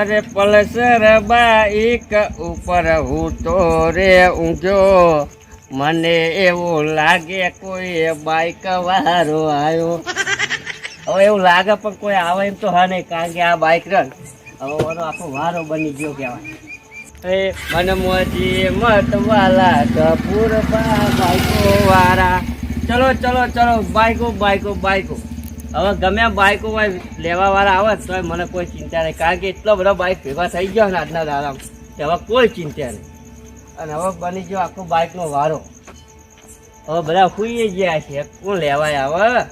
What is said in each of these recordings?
અરે Pulsar bike ઉપર હું તો રે ઊંઘ્યો. મને એવું લાગે કોઈ બાઈક વાળો આવ્યો. હવે એવું લાગે પણ કોઈ આવે એમ તો હા નહીં, કારણ કે આ બાઈક રન. હવે મારો આખો વારો બની ગયો કહેવાય. એ મને મોજી મત વાલા કપૂર બાઈકો વાળા. ચલો ચલો ચલો, બાઈકો બાઈકો બાઈકો. હવે ગમે બાઈકો હોય લેવા વાળા આવે તો મને કોઈ ચિંતા નહીં. કારણ કે એટલો બધો બાઈક ભેગા થઈ ગયો ને આજના દાદા કે હવે કોઈ ચિંતા નહીં. અને હવે બની ગયો આખો બાઈકનો વારો. હવે બધા સુઈ ગયા છે. કોણ લેવાય આવે?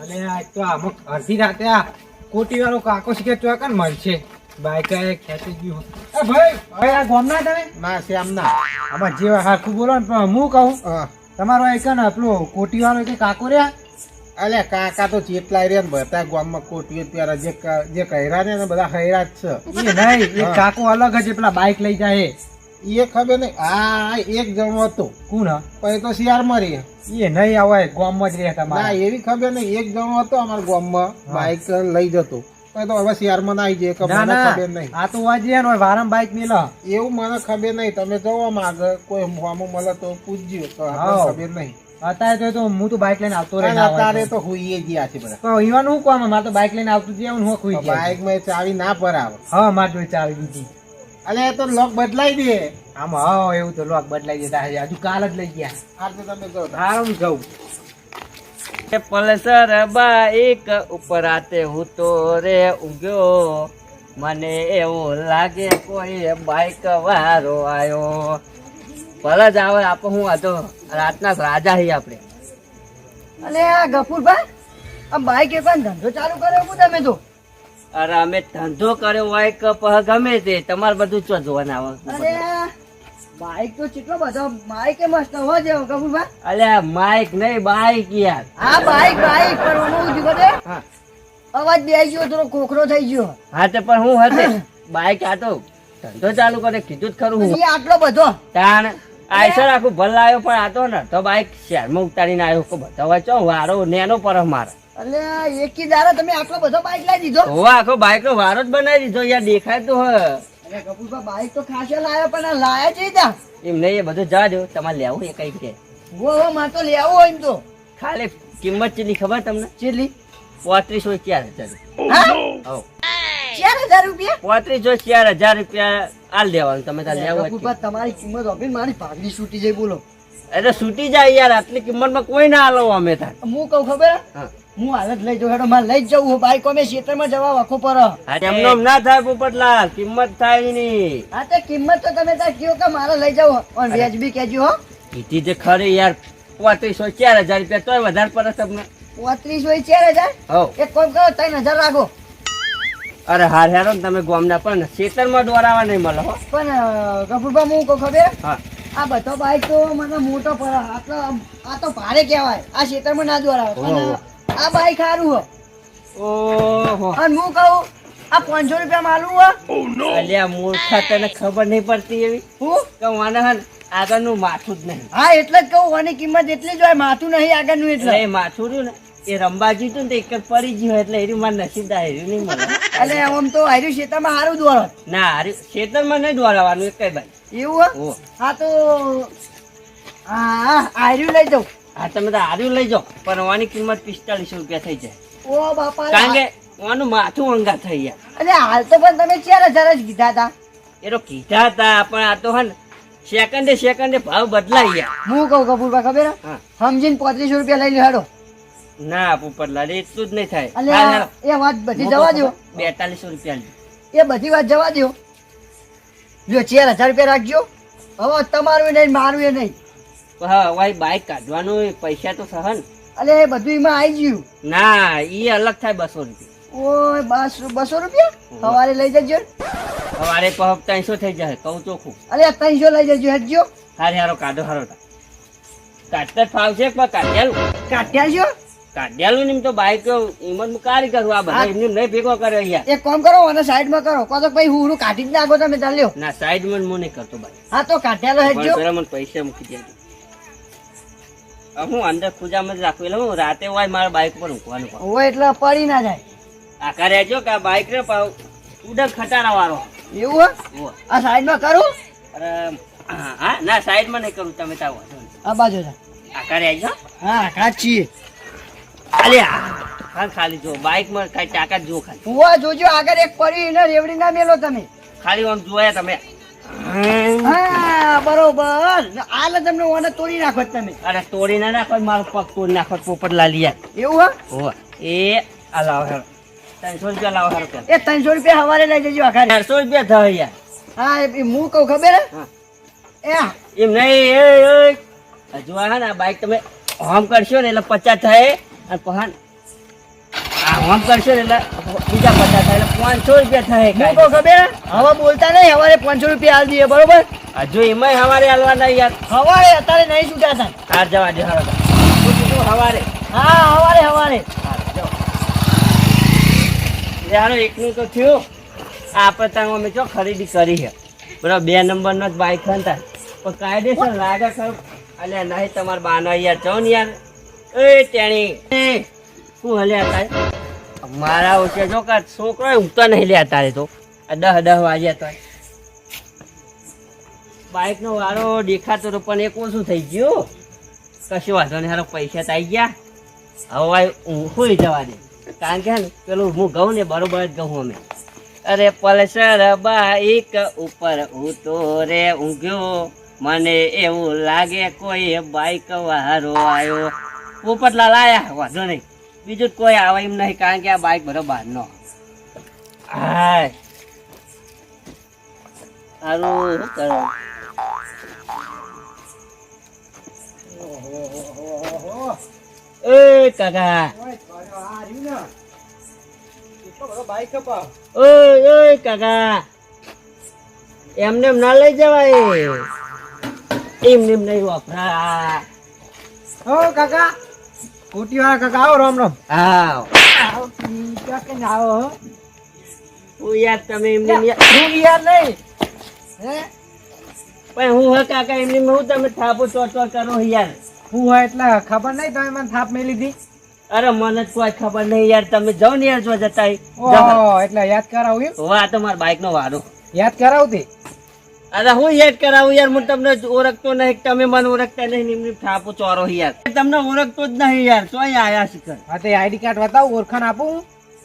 અને આ તો અમુક અડધી રાતે આ કોટી વાળો કાકો શીખે ચોકન મળશે? બાઈક ખેંચી ગયું. એ ભાઈ ભાઈ આ ગોમ ના તમે? ના શ્યામ ના આમાં જે હાખું બોલો ને પણ હું કહું. તમારો એક ને પેલો કોટી વાળો કે કાકો રહ્યા? અલે કાકા તો ચેટલાય રે ને બધા ગામમાં કોટીઓ ત્યારે જે જે કહેરા ને બધા હૈરા જ છે. એ નહીં એ કાકો અલગ જ પેલા બાઈક લઈ જાય એ ખબર નહીં. આ એક જણો હતો. કોણ પછી તો શિયાર મરી એ નહીં આવે ગોમમાં જ રહે ના એવી ખબર નહીં. એક જણો હતો અમારા ગામમાં માં બાઇક લઈ જતો. તો હવે શિયારમાં ના આવી જાય ખબર નહીં. આ તો વાજે ને વારમ બાઇક મેલ. એવું મને ખબર નહીં. તમે જવા માંગ કોઈ હોમો મળે તો પૂછજો. તો હા. ખબર નહીં. અત્યારે તો- તો હું તો બાઈક લઈને આવતો રહે અત્યારે તો. હુઈએ ગયા છે બધા. પણ ઈવન હું કોમ મારે તો બાઈક લઈને આવતું જઈએ હું ખુઈ ગયા બાઈકમાં ચાવી ના ભરાવ. હા મારે જોઈ ચાવી દીધી અલે તો લોક બદલાઈ દે. આમ હા એવું તો લોક બદલાઈ જતા હજુ કાલ જ લઈ ગયા. આ તો તમે જો હારું જવું એ પલસર બાઈક ઉપર રાતે હું તો રે ઉગ્યો મને એવું લાગે કોઈ બાઈક વારો આવ્યો ભલે જ આવે આપો હું હતો રાતના રાજા હી આપણે. અને આ ગફુરભાઈ આ બાઈક એક ધંધો ચાલુ કર્યો હું તમે તો. અરે અમે ધંધો કર્યો હોય કે પહ ગમે તે તમારે બધું ચો જોવાના આવે અરે બાઈક તો કેટલો બધો બાઈક મસ્ત હો છે ગફુરભાઈ. અલ્યા માઈક નહીં બાઈક યાર. આ બાઈક બાઈક પણ હું ઊંધી કરે અવાજ બે ગયો થોડો કોકરો થઈ ગયો. હા તે પણ હું હતે. બાઈક આ તો ધંધો ચાલુ કરે કીધું જ ખરું હું. આટલો બધો. તાણ આયસર આખું ભલ લાવ્યો પણ આ તો ને તો બાઈક શહેરમાં ઉતારીને આવ્યો. કે ચો વારો નેનો પર મારે. અલે આ એકી દારા તમે આટલો બધો બાઈક લાવી દીધો? હો આખો બાઈક નો વારો જ બનાવી દીધો યાર દેખાય તો હ ગફુરભાઈ બાઈક તો ખાસે લાવ્યો પણ આ લાયા છે ત્યાં એમ નહીં એ બધું જા દો તમારે લેવું એ કઈ કે વો હો માં તો લેવું હોય તો. ખાલી કિંમત કેટલી ખબર તમને? ચેટલી? પોત્રીસો ચાર હજાર હા? હજાર રૂપિયા? પોત્રીસો ચાર હજાર રૂપિયા આલ દેવાનું તમે તાર લેવું તમારી કિંમત આપીને મારી પાઘડી છૂટી જાય બોલો. એટલે છૂટી જાય યાર આટલી કિંમતમાં કોઈ ના આલો અમે તાર. હું કહું ખબર? હા. હાલત લઈ જાઉં હેડો મારે લઈ જ જવું બાઈક અમે ખેતરમાં જવા વખો પર. એમનો એમ ના થાય પોપટલાલ કિંમત થાય નહીં. હા તે કિંમત તો તમે ત્યાં કયો કે મારે લઈ જાવ પણ વ્યાજબી કહેજો હો. કીધી જે ખરી યાર પોત્રીસો ચાર હજાર રૂપિયા તોય વધારે પડે તમને. પોત્રીસો હોય ચાર હજાર? એક કોમ કરો ત્રણ હજાર રાખો. અરે હાર હેરો ને તમે ગોમના પણ ખેતરમાં દોરાવા નહીં મળે હો. પણ કપૂરભા હું કહું ખબર? હા. આ બધો બાઈક તો મને મોટો પર આટલો આમ- આ તો ભારે કહેવાય. આ ખેતરમાં ના દોરાવે આ બાઈક ખારું હો. ઓહો. અને હું કહું આ પાંચસો રૂપિયા માલું હો. અલ્યા મૂર્ખા તને ખબર નહીં પડતી એવી? હું? કે મને હન આગળનું માથું જ નહીં. હા એટલે જ કહું આની કિંમત એટલી જ હોય માથું નહીં આગળનું એટલે એટલે. એ માથું રહ્યું ને. એ રંબા જીતું ને તો એક જ પડી ગયું એટલે હેર્યું મારે નસીબદાર હેર્યું નહીં મળે. એટલે આમ તો હાર્યું શેતરમાં સારું દોરો ના હાર્યું શેતરમાં નહીં દોરાવાનું એક કઈ ભાઈ એવું હો? હા તો હા હા હાર્યું લઈ જાઉં. હા તમે તો હાર્યું લઈ જાઓ પણ આની કિંમત પિસ્તાલીસો રૂપિયા થઈ જાય. ઓ બાપા કારણ કે આનું માથું અંગા થઈ ગયા. એટલે હાલ તો પણ તમે ચાર હજાર જ કીધા હતા. એ તો કીધા હતા પણ આ તો હન સેકન્ડે સેકન્ડે ભાવ બદલાઈ ગયા. હું કહું કપૂરભાઈ ખબર હે? હા. સમજીને પોત્રીસો રૂપિયા લઈ લો હેડો. ના પોપટલાલ એટલું જ નહીં થાય. એ વાત બધી જવા દો. બેતાલીસો રૂપિયા એ બધી વાત જવા દો. જો ચાર હજાર રૂપિયા રાખજો. હવે તમારું નહીં મારું એ નહીં. હા ભાઈ બાઈક કાઢવાનું પૈસા તો સહન અલે એ બધું એમાં આવી ગયું. ના એ અલગ થાય બસો રૂપિયા. ઓય બસ બસો રૂપિયા? સવારે લઈ જજો. સવારે પહોંચ ત્રણસો થઈ જાય કહું ચોખ્ખું અલે ત્રણસો લઈ જજો હેડજો. હારે હારો કાઢો હારો. કાઢતા ફાવશે પણ કાઢ્યા કાઢ્યા છો? કાઢ્યાલું ને તો બાઈક હિંમત કાઢી કરું આ બધા. એમને નહીં ભેગો કરે અહીંયા. એક કામ કરો અને સાઈડમાં કરો. કહો તો ભાઈ હું કાઢી જ નાખો તમે ચાલ્યો ના સાઈડમાં હું નહીં કરતો ભાઈ હા તો કાઢ્યાલો પણ હેડજો મને પૈસા મૂકી દેજો હું અંદર ખુજામાં જ રાખું. એટલે હું રાતે હોય મારા બાઈક પર મૂકવાનું હોય એટલે પડી ના જાય. આ કરે જો કે આ બાઈક ને પાવ ઉડક ખટારા વાળો. એવું હે? આ સાઈડમાં કરું? અરે હા ના સાઈડમાં નહીં કરું તમે તાવ આ બાજુ આ કરે આવી હા કાચી ખાલી ખાલી ખાલી જો બાઇકમાં કાંઈ તાકાત જો ખાલી. ઉવા જોજો આગળ એક પડી ને રેવડી ના મેલો તમે. ખાલી આમ જોયા તમે. હા બરોબર. આલે તમને ઓને તોડી નાખો તમે. અરે તોડી ના નાખો મારો પગ તોડી નાખો પોપટ લાલિયા. એવું હે? એ આ લાવો હેરો ત્રણસો રૂપિયા લાવો હેરો એ ત્રણસો રૂપિયા હવારે લઈ જજો આખા ચારસો રૂપિયા થાય યાર. હા એ હું કહું ખબર હા. એમ નહીં એ એ. હજુ આ ને બાઈક તમે હોમ કરશો ને એટલે પચાસ થાય. અને પહાણ આ હોમ કરશો એટલે બીજા પચાસ થાય એટલે પાંચસો રૂપિયા થાય કાંઈ. તો ખબર હવે બોલતા નહીં હવારે પાંચસો રૂપિયા હાલ દઈએ બરોબર? હજુ એમાંય હવારે હાલવાના યાર. હવારે અત્યારે નહીં છૂટા થાય. હાર જવા દે હારો હવારે. હા હવારે હવારે. યાર એકનું તો થયું. આ પતંગ અમે જો ખરીદી કરી છે. બરાબર બે નંબરનો જ બાઈક હતા. પણ કાયદેસર લાગે ખરું. અલ્યા નહીં તમારા બાના યાર ચો ને યાર. એ તેણી શું હલ્યા તારે? મારા ઓછે જો કે છોકરો ઊંઘતો નહીં લે તારે તો. દહ દહ વાગ્યા તો. બાઈકનો વારો દેખાતો તો પણ એક ઓછું થઈ ગયું. કશું વાંધો નહીં હારો પૈસા આવી ગયા. હવે હું જવા દે. કારણ કે ને, પેલું હું ઘઉં ને બરોબર જ ઘઉં અમે. અરે પલસર બાઈક ઉપર હું તો રે ઊંઘ્યો. મને એવું લાગે કોઈ બાઈક વારો આવ્યો પોપટલાલ લાયા વાંધો નહીં. બીજું કોઈ આવે એમ નહીં, કારણ કે આ બાઈક બરોબર નો હાય. સારું કાકા. ઓય કાકા. એમને એમ ના લઈ જવાય. એમને એમ નહીં વાપરા. હો કાકા કોટી વાળા કાકા આવો રામ રામ. આવો. ક્યાં આવો હું? યાર તમે એમને એમ હું યાર નહીં. હે? પણ હું હા કાકા એમની એમ હું તમે થાપો ચોટો કરો યાર. હું હોય એટલે ખબર નહીં તમે મને થાપ મેલી દી. અરે મને કોઈ ખબર નહીં યાર તમે જાઓ ને યાર જો જતા એટલે યાદ કરાવું વાહ તમારા તો મારા બાઈક નો વારો. યાદ કરાવું તે અરે હું યાદ કરાવું યાર હું તમને ઓળખતો નહીં તમે મને ઓળખતા નહીં એમને થાપો ચોરો યાર. તમને ઓળખતો જ નહીં યાર તો અહીં આયા શીખર હા તે આઈડી કાર્ડ બતાવું ઓળખાણ આપું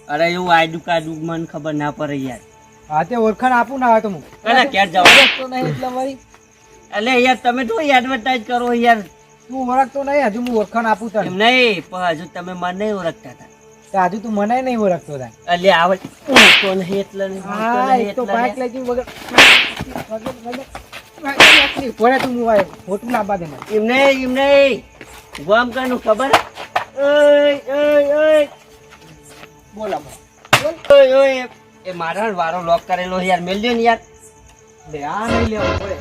અરે એવું આઈડી કાર્ડ મને ખબર ના પડે યાર. હા તે ઓળખાણ આપું ના તો હું. ક્યાં જવા ઓળખતો નહીં એટલે મારી એટલે યાર તમે તો એડવર્ટાઇઝ કરો યાર. તું ઓળખતો નહીં હજુ હું ઓળખાણ આપું તને. નહીં પણ હજુ તમે મને નહીં ઓળખતા હતા હજુ તું મને નહીં ઓળખતો થાય એટલે આવડ ઓળખતો નહીં એટલે હા એક તો બાઇક લઈ વગર- વગર- પડે તું હું આય ખોટું લાવવા દે મને એમ નહીં એમ નહીં. ગોમ કાનું ખબર? બોલો એ મારા વારો લોક કરેલો યાર. મેલજો ને યાર. લે આ નહીં લેવો પડે.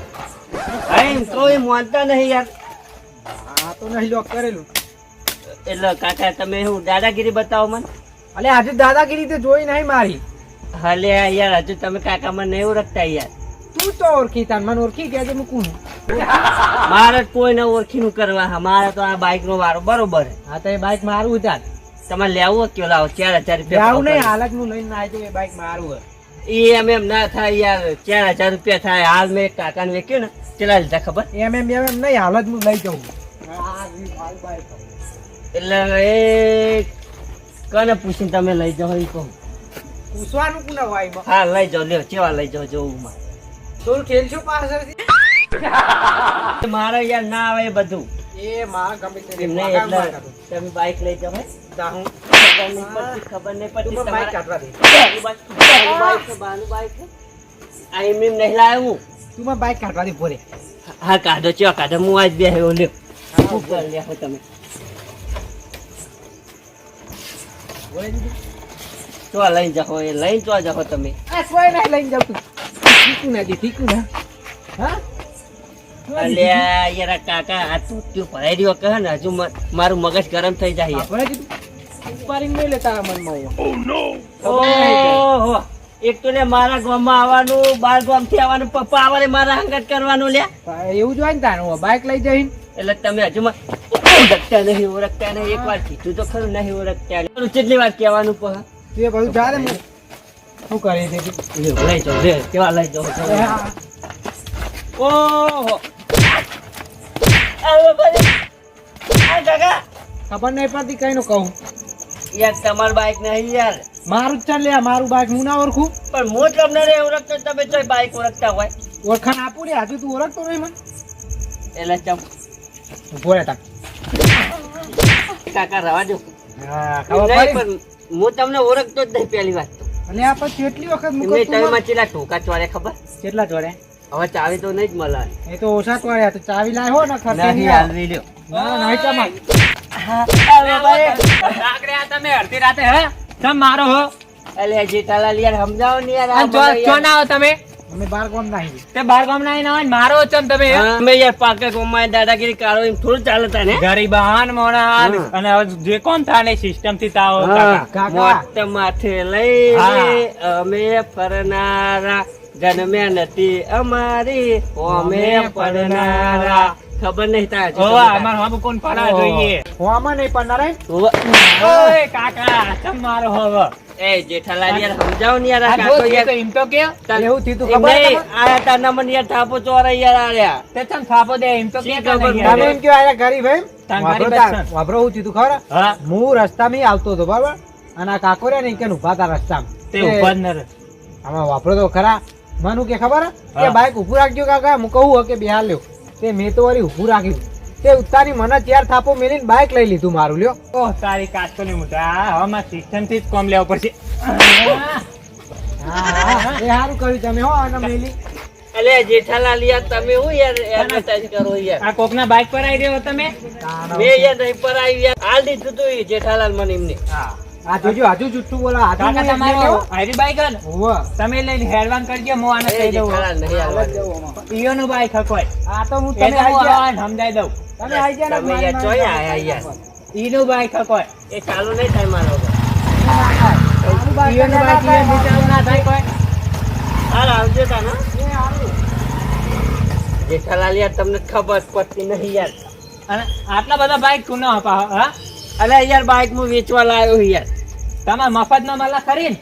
હા એમ તો એ માનતા નહીં યાર. આ તો નહીં લોક કરેલું. એટલે કાકા તમે હું દાદાગીરી બતાવો મને? અલે આજે દાદાગીરી તો જોઈ નહીં મારી. હાલે યાર હજુ તમે કાકા મને નહીં ઓળખતા યાર. તું તો ઓળખી તાર મને ઓળખી ગયા છે મૂકું મારે જ કોઈને ઓળખીનું કરવા હા મારે તો આ બાઇક નો વારો બરોબર હા તો એ બાઇક મારું તાર. તમારે લેવું કયો લાવો ચાર હજાર રૂપિયા આવું નહીં હાલતનું લઈને આવી એ બાઈક મારું હોય. એ એમ એમ ના થાય યાર ચાર હજાર રૂપિયા થાય. હાલ મેં કાકાને વેચ્યું ને કેટલા લીધા ખબર? એમ એમ એમ નહીં હાલતનું લઈ જવું. એટલે એ કને પૂછીને તમે લઈ જાઓ એ કહું. પૂછવાનું કોને હોય હા લઈ જાઓ લ્યો ચેવા લઈ જાઓ જોવું માં થોડું ખેલશું પાછળથી. મારે યાર ના આવે બધું. એ મારા ગમે તે નહીં એટલે તમે બાઈક લઈ જાઓ હે? ખબર નહીં પડતી ખબર નહીં પડતી પણ કાઢવા દે. બાઈક છે, બાનું બાઇક છે? આઈ એમ એમ નહીં લાવ્યો હું. તું પણ બાઇક કાઢવા દે પોરે હા કાઢો ચો કાઢો. હું આજ બે લ્યો. ઉપર લ્યો તમે. ચો લઈને જાઓ એ લઈને તો જાઓ તમે. આ કોઈ નહીં લઈને જાવ ઠીકું ના દી ઠીકું ના. હા? અલ્યા યાર કાકા આ તું તું ભરાઈ રહ્યો કહે ને હજુ મારું મગજ ગરમ થઈ જાય. યાર. આપણે કીધું નહીં લે તારા મનમાં એવું. ઓહો એક તો લે મારા ગામમાં આવવાનું બાર ગામથી આવવાનું પપ્પા આવવાને મારા હંગત કરવાનું લે. એવું જોઈ હોય ને તારું બાઈક લઈ જઈને. એટલે તમે હજુ મ- ઓળખતા નહીં ઓળખતા નહીં. એક વાર કીધું તો ખરું નહીં ઓળખતા. કેટલી વાર કહેવાનું પણ તે એ બધું જા શું કરી દે લઈ જાઓ લે કેવા લઈ જાઓ ઓહો. ખબર નહીં પડતી કઈ નું કહું. યાર તમાર બાઈક નહીં યાર. મારું જ ચાલ લે મારું બાઈક હું ના ઓળખું? પણ હું તમને રે ઓળખતો તમે તો બાઈક ઓળખતા હોય. ઓળખાણ આપું રે હજુ તું ઓળખતો નહીં મને. એટલે ચમ. બોલે તાક. કાકા રવા દો. હા ખબર પડી? પણ હું તમને ઓળખતો જ નહીં પહેલી વાત તો. અને આ પછી કેટલી વખત મૂકો તમે મને? ટોકા ચોરે ખબર? કેટલા ચોરે હવે ચાવી તો નહીં જ મળે એ તો ઓછા તોડ્યા તો ચાવી લાવ્યો હો ને ખર્ચે નહીં. હાલવી લ્યો. ના ના ચમક તમે અડધી રાતે હે? તમ મારો હો? અલે જેઠાલાલ યાર સમજાવો ને યાર યાર. ના હો તમે. અમે બાર ગામ નાહી તે બાર ગામ ના આવીને મારો ચમ તમે હે? યાર પાકે કોમાય દાદાગીરી કાઢો એમ થોડું ચાલે તને. ગરીબાન મોણાન હા. અને હવે જે કોણ થાને સિસ્ટમથી તાવો માથે લઈ અમે ફરનારા. જન્મ્યા નથી અમારી. અમે પડનારા ખબર નહીં તાર ઓવા, અમાર હમ કોણ પડા જોઈએ. હું નહીં પણ ઓય કાકા ચમ મારો એ જેઠાલાલ યાર સમજાવો ને યાર આ આ કાકો યાર. તો એમ તો કે. એવું થયું તું ખબર નહીં, તમને? આયા યાર થાપો ચોરા યાર આર્યા તે ચમ થાપો દે એમ તો કે તમે એમ કયો આયા ગરીબ એમ? વાપરો ગરીબ જ તાર- છે. વાપરો હું થયું તું ખબર? હા. હું રસ્તામાં આવતો હતો બરાબર? અને આ કાકો રે ને કે ઊભા હતા રસ્તામાં. તે તે ન આમાં વાપરો તો ખરા. મનુ કે ખબર? હે? કે બાઈક ઉભું રાખજો કાકા હું કહું કે બિહાર લ્યો. તે મેં તો વળી ઊભું રાખ્યું. તે ઉતારી મને ચાર થાપો મેલીને બાઇક લઈ લીધું મારું લ્યો. ઓહ તારી કાચો ની મોટા હવે મારે થી જ કોમ લેવું પડશે. હા, હા, એ સારું કર્યું તમે હો અને મેલી. અલે જેઠાલાલ યાર તમે હું યાર એડવર્ટાઈઝ કરો યાર? આ કોક ના બાઇક પર આવી રહ્યો તમે? મેં યાર નહીં પર આવી યાર. હાલ દીધું તું જેઠાલાલ મને એમને હા. આ જોજો હજુ જુઠ્ઠું બોલો હજુ કાકા તમારો લેવો? હારી બાઈક હે ને? તમે લઈને હેડવાન કરજો મો આને કહી દઉં હાલવાનું. ઈયોનું બાઈક હકોય આ તો હું એ તમે તો આઈ ગયા સમજાઈ દઉં તમે આઈ ગયા ને તમે મારી યાર ચોય આયા યાર. ઈનું બાઈક હકોય એ ચાલુ નહીં થાય મારો તો. મારું બાઈક ઈયોનું ના બાઈક ઈયોને થાય, નીચે ના થાય કોઈ હાલ આવજો તાના. એ હારું. જેઠાલાલ યાર તમને ખબર પડતી નહીં યાર અને આટલા બધા બાઈક કુનો હપા હા અલે યાર બાઈક હું વેચવા લાવ્યો યાર. તમે મફત મલા મળે ખરી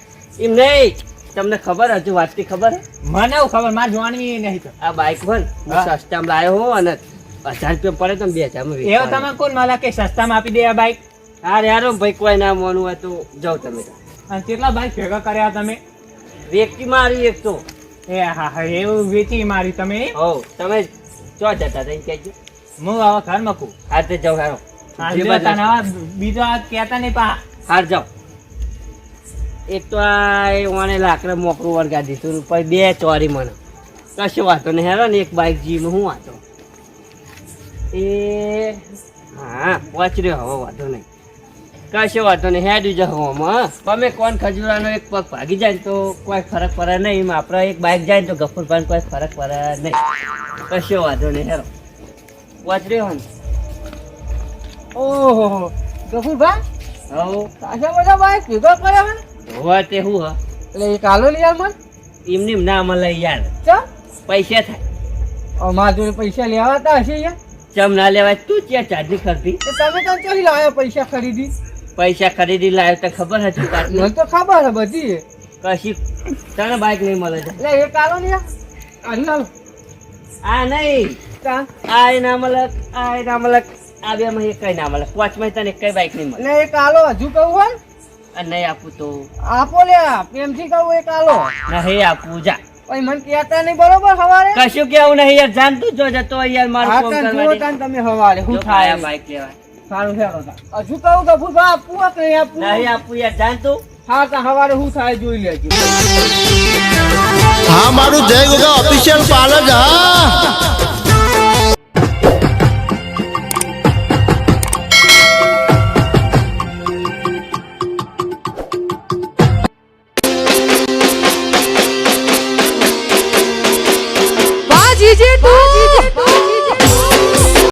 એમ નહીં. તમને ખબર હજુ વાતની ખબર? હે? મને એવું ખબર મારે જોવાની નહીં તો. આ બાઇક પણ હું સસ્તામાં લાવ્યો હો અને હજાર રૂપિયા પડે તો બે હજાર એવો તમે કોણ મળે કે સસ્તામાં આપી દે આ બાઈક? હારે યાર ભાઈ કોઈ ના મોનું હોય તો જાઓ તમે. અને કેટલા બાઇક ભેગા કર્યા તમે? વેચી મારી એક તો. એ હા હા એવું વેચી મારી તમે? હો તમે ચો જતા હતા ઈ કહેજો. હું આવા ઘર મૂકું. હા તે જાઉં હારો. બાજુ- આ કહેતા નહીં પા. હાર જાઓ. એક તો આ એ વાણે લાકડા મોકરું વળગા દીધું પછી બે ચોરી મને. કશો વાતો નહીં હેરો ને એક બાઈક જીમ હું વાતો એ હા પહોંચી રહ્યો હવે વાંધો નહીં. કશો વાતો નહીં હેડ્યું જ હવામાં તમે કોણ ખજૂરાનો એક પગ ભાગી જાય ને તો કોઈ ફરક પડે નહીં. એમાં આપણે એક બાઈક જાય ને તો ગફુર ભાઈ કોઈ ફરક પડે નહીં. કશો વાંધો નહીં હેરો. પહોંચી હોય ને ઓહો ગફુરભાઈ હવ. આટલા બધા બાઈક ભેગા કર્યા હે હોવા તે હું હ? એટલે એ કાલો ને યાર મન. એમની ના મળે યાર. ચા? પૈસા થાય. મારા જોડે પૈસા લેવા હતા હશે યાર ચમ ના લેવાય તું ત્યાં ચાર્જિંગ ખરીદી તો તમે તો ચોરી લાવ્યા પૈસા ખરીદી? પૈસા ખરીદી લાવ્યો તો ખબર હતી મને તો ખબર છે બધી. કશી તને બાઈક નહીં મળે છે. એટલે એક હાલો ને યાર હાલો હાલો. આ નહીં. આ ના મળે આ ના મળે. આ બે માં કઈ ના મળે. પાંચમાં તને કઈ બાઈક નહીં મળે. એક આલો હજુ કહું હોય? નહીં આપું તો. આપો લે પ્રેમથી કહું એક આલો. નહીં આપું જા. પછી મન કહેતા નહીં બરોબર હવારે? કશું કેવું નહીં યાર જાણતું જો જતો યાર મારો ફોન કરવા દે. તાન તમે હવારે. હું થાય. બાઈક લેવા સારું છે હજુ કહું તો ભૂલ આપું કે નહીં આપું. નહીં આપું યાર જાણતું હા તો હવારે હું થાય જોઈ લેજો. હા મારું જય ગોગા ઓફિશિયલ પાર્લર હા.